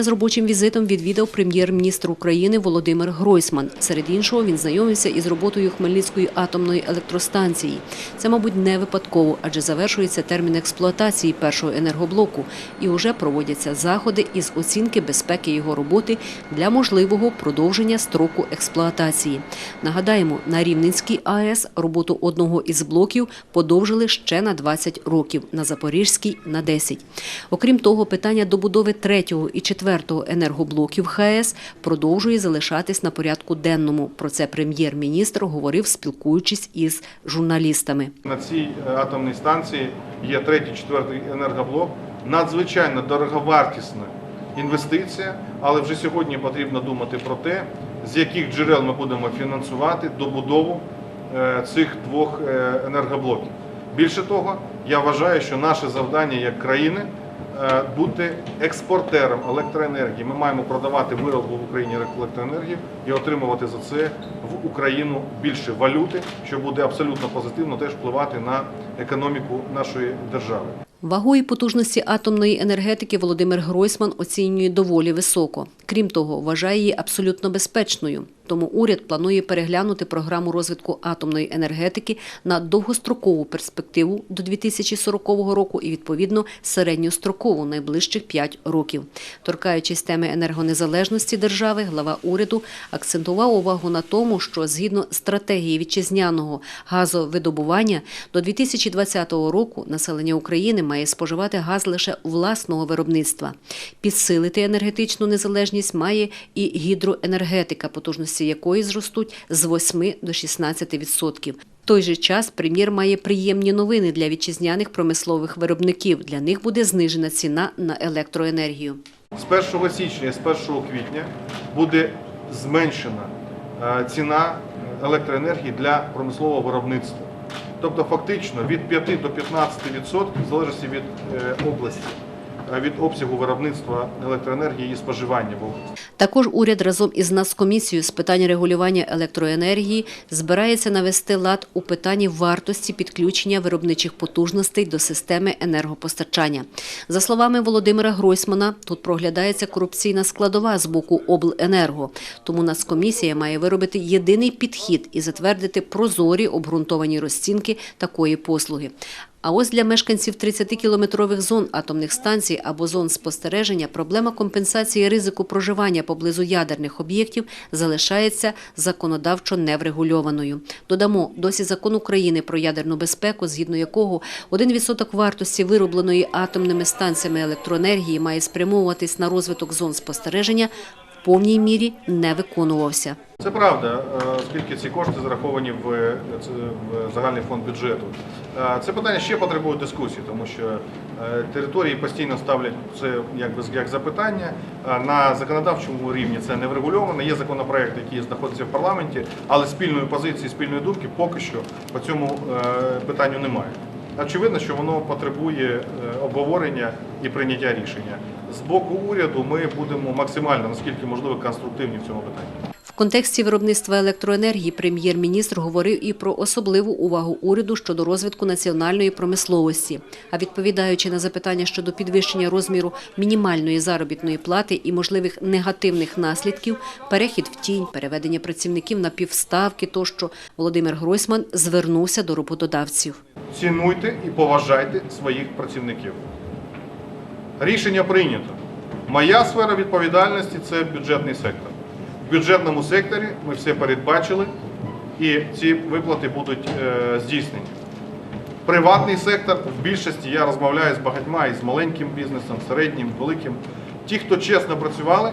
З робочим візитом відвідав прем'єр-міністр України Володимир Гройсман. Серед іншого він знайомився із роботою Хмельницької атомної електростанції. Це, мабуть, не випадково, адже завершується термін експлуатації першого енергоблоку і вже проводяться заходи із оцінки безпеки його роботи для можливого продовження строку експлуатації. Нагадаємо, на Рівненській АЕС роботу одного із блоків подовжили ще на 20 років, на Запорізькій – на 10. Окрім того, питання добудови третього і четвертого енергоблоків ХАЕС продовжує залишатись на порядку денному. Про це прем'єр-міністр говорив, спілкуючись із журналістами. На цій е, атомній станції є третій, четвертий енергоблок. Надзвичайно дороговартісна інвестиція, але вже сьогодні потрібно думати про те, з яких джерел ми будемо фінансувати добудову е, цих двох е, енергоблоків. Більше того, я вважаю, що наше завдання як країни бути експортером електроенергії. Ми маємо продавати виробу в Україні електроенергію і отримувати за це в Україну більше валюти, що буде абсолютно позитивно теж впливати на економіку нашої держави. Вагу і потужності атомної енергетики Володимир Гройсман оцінює доволі високо. Крім того, вважає її абсолютно безпечною. Тому уряд планує переглянути програму розвитку атомної енергетики на довгострокову перспективу до 2040 року і, відповідно, середньострокову найближчих 5 років. Торкаючись теми енергонезалежності держави, глава уряду акцентував увагу на тому, що згідно стратегії вітчизняного газовидобування до 2020 року населення України має споживати газ лише власного виробництва. Підсилити енергетичну незалежність має і гідроенергетика, потужності якої зростуть з 8 до 16 відсотків. В той же час прем'єр має приємні новини для вітчизняних промислових виробників. Для них буде знижена ціна на електроенергію. З 1 січня з 1 квітня буде зменшена е, ціна електроенергії для промислового виробництва. Тобто фактично від 5 до 15% в залежності від е, області, від обсягу виробництва електроенергії і споживання. Також уряд разом із Нацкомісією з питань регулювання електроенергії збирається навести лад у питанні вартості підключення виробничих потужностей до системи енергопостачання. За словами Володимира Гройсмана, тут проглядається корупційна складова з боку обленерго. Тому Нацкомісія має виробити єдиний підхід і затвердити прозорі обґрунтовані розцінки такої послуги. А ось для мешканців 30-кілометрових зон атомних станцій або зон спостереження проблема компенсації ризику проживання поблизу ядерних об'єктів залишається законодавчо неврегульованою. Додамо, досі закон України про ядерну безпеку, згідно якого 1% вартості виробленої атомними станціями електроенергії має спрямовуватись на розвиток зон спостереження, повній мірі не виконувався. Це правда, е, оскільки ці кошти зараховані в, загальний фонд бюджету. Е, Це питання ще потребує дискусії, тому що е, території постійно ставлять це якби як запитання. На законодавчому рівні це не врегульовано. Є законопроект, який знаходиться в парламенті, але спільної позиції, спільної думки поки що по цьому питанню немає. Очевидно, що воно потребує е, обговорення і прийняття рішення. З боку уряду ми будемо максимально, наскільки можливо, конструктивні в цьому питанні. Контексті виробництва електроенергії прем'єр-міністр говорив і про особливу увагу уряду щодо розвитку національної промисловості. А відповідаючи на запитання щодо підвищення розміру мінімальної заробітної плати і можливих негативних наслідків, перехід в тінь, переведення працівників на півставки тощо, Володимир Гройсман звернувся до роботодавців. Цінуйте і поважайте своїх працівників. Рішення прийнято. Моя сфера відповідальності це бюджетний сектор. В бюджетному секторі ми все передбачили і ці виплати будуть е, здійснені. Приватний сектор в більшості я розмовляю з багатьма і з маленьким бізнесом, середнім, великим. Ті, хто чесно працювали,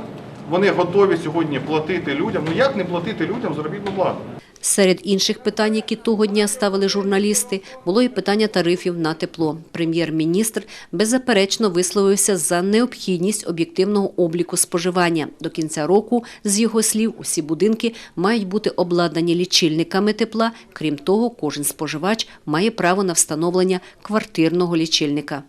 вони готові сьогодні платити людям. Ну як не платити людям заробітну плату? Серед інших питань, які того дня ставили журналісти, було і питання тарифів на тепло. Прем'єр-міністр беззаперечно висловився за необхідність об'єктивного обліку споживання. До кінця року, з його слів, усі будинки мають бути обладнані лічильниками тепла. Крім того, кожен споживач має право на встановлення квартирного лічильника.